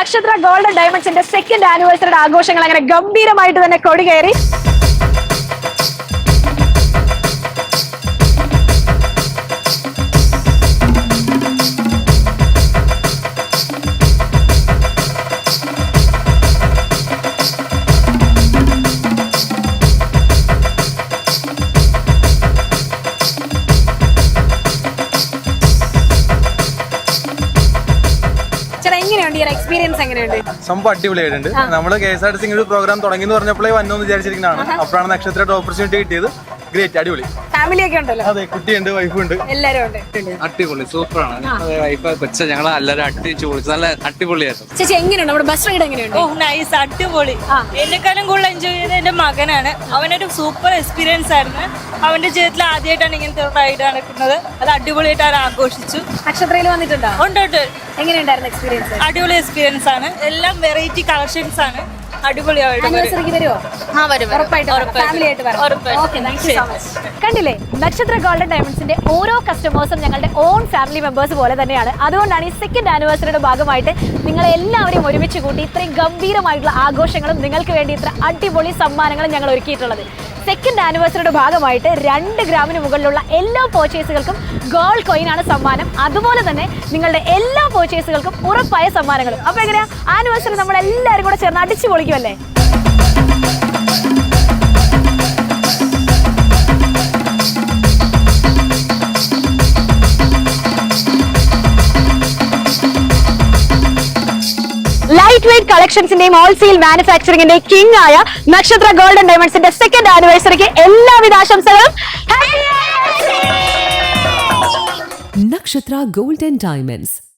നക്ഷത്ര golden ഡയമണ്ട്സിന്റെ second ആനിവേഴ്സറിയുടെ ആഘോഷങ്ങൾ അങ്ങനെ ഗംഭീരമായിട്ട് തന്നെ കൊടി എങ്ങനെയുണ്ട് ഈ എക്സ്പീരിയൻസ് എങ്ങനെയുണ്ട്? സംഭവം അടിപൊളിയായിട്ടുണ്ട്. നമ്മൾ K S R T C ഒരു പ്രോഗ്രാം തുടങ്ങി എന്ന് പറഞ്ഞപ്പോഴേ വന്നു എന്ന് വിചാരിച്ചിരിക്കുന്നതാണ്. അപ്പോഴാണ് നക്ഷത്രമായിട്ട് ഓപ്പർച്യൂണിറ്റി കിട്ടിയത്. ഗ്രേറ്റ് അടിപൊളി. ഫാമിലി ഒക്കെ ഉണ്ടല്ലോ. അതെ കുട്ടിയുണ്ട് വൈഫുണ്ട് എല്ലാരും ഉണ്ട്. അടിപൊളി സൂപ്പറാണ്. വൈഫ് കൊച്ച ഞങ്ങൾ എല്ലാരും അടിച്ചു പൊളിച്ചു നല്ല അടിപൊളിയായിരുന്നു. ചേച്ചി എങ്ങനെയുണ്ട്? നമ്മുടെ ബസ് റൈഡ് എങ്ങനെയുണ്ട്? ഓ നൈസ് അടിപൊളി. എന്നെക്കാളും കൂടുതൽ എൻജോയ് ചെയ്തത് എന്റെ മകനാണ്. അവനൊരു സൂപ്പർ എക്സ്പീരിയൻസ് ആയിരുന്നു. അവന്റെ ജീവിതത്തിൽ ആദ്യമായിട്ടാണ് ഇങ്ങനത്തെ ഒരു റൈഡ് നടക്കുന്നത്. അത് അടിപൊളിയായിട്ട് അവൻ ആഘോഷിച്ചു. നക്ഷത്രയിൽ വന്നിട്ടുണ്ടോ? ഉണ്ട് ഉണ്ട്. എങ്ങനെയുണ്ടായിരുന്നു എക്സ്പീരിയൻസ് അടിപൊളി എക്സ്പീരിയൻസ് ആണ്. എല്ലാം വെറൈറ്റി കളക്ഷൻസ് ആണ്. ആനിവേഴ്സറിക്ക് വരുമോ ആ വരും ഉറപ്പായിട്ടും ഫാമിലി ആയിട്ട് കണ്ടില്ലേ? നക്ഷത്ര ഗോൾഡൻ ഡയമണ്ട്സിന്റെ ഓരോ കസ്റ്റമേഴ്സും ഞങ്ങളുടെ ഓൺ ഫാമിലി മെമ്പേഴ്സ് പോലെ തന്നെയാണ്. അതുകൊണ്ടാണ് ഈ സെക്കൻഡ് ആനിവേഴ്സറിയുടെ ഭാഗമായിട്ട് നിങ്ങളെ എല്ലാവരെയും ഒരുമിച്ച് കൂട്ടി ഇത്രയും ഗംഭീരമായിട്ടുള്ള ആഘോഷങ്ങളും നിങ്ങൾക്ക് വേണ്ടി ഇത്ര അടിപൊളി സമ്മാനങ്ങളും ഞങ്ങൾ ഒരുക്കിയിട്ടുള്ളത്. സെക്കൻഡ് ആനിവേഴ്സറിയുടെ ഭാഗമായിട്ട് രണ്ട് ഗ്രാമിന് മുകളിലുള്ള എല്ലാ പർച്ചേസുകൾക്കും ഗോൾഡ് കോയിൻ ആണ് സമ്മാനം. അതുപോലെ തന്നെ നിങ്ങളുടെ എല്ലാ പർച്ചേസുകൾക്കും ഉറപ്പായ സമ്മാനങ്ങളും. അപ്പൊ എങ്ങനെയാ? ആനിവേഴ്സറി നമ്മൾ എല്ലാവരും കൂടെ ചേർന്ന് അടിച്ചു പൊളിക്കുമല്ലേ ലൈറ്റ് വെയിറ്റ് കളക്ഷൻസിന്റെയും ഹോൾസെയിൽ മാനുഫാക്ചറിംഗിന്റെ കിങ് ആയ നക്ഷത്ര ഗോൾഡൻ ഡയമണ്ട്സിന്റെ സെക്കൻഡ് ആനിവേഴ്സറിക്ക് എല്ലാവിധ ആശംസകളും. നക്ഷത്ര ഗോൾഡൻ Diamonds,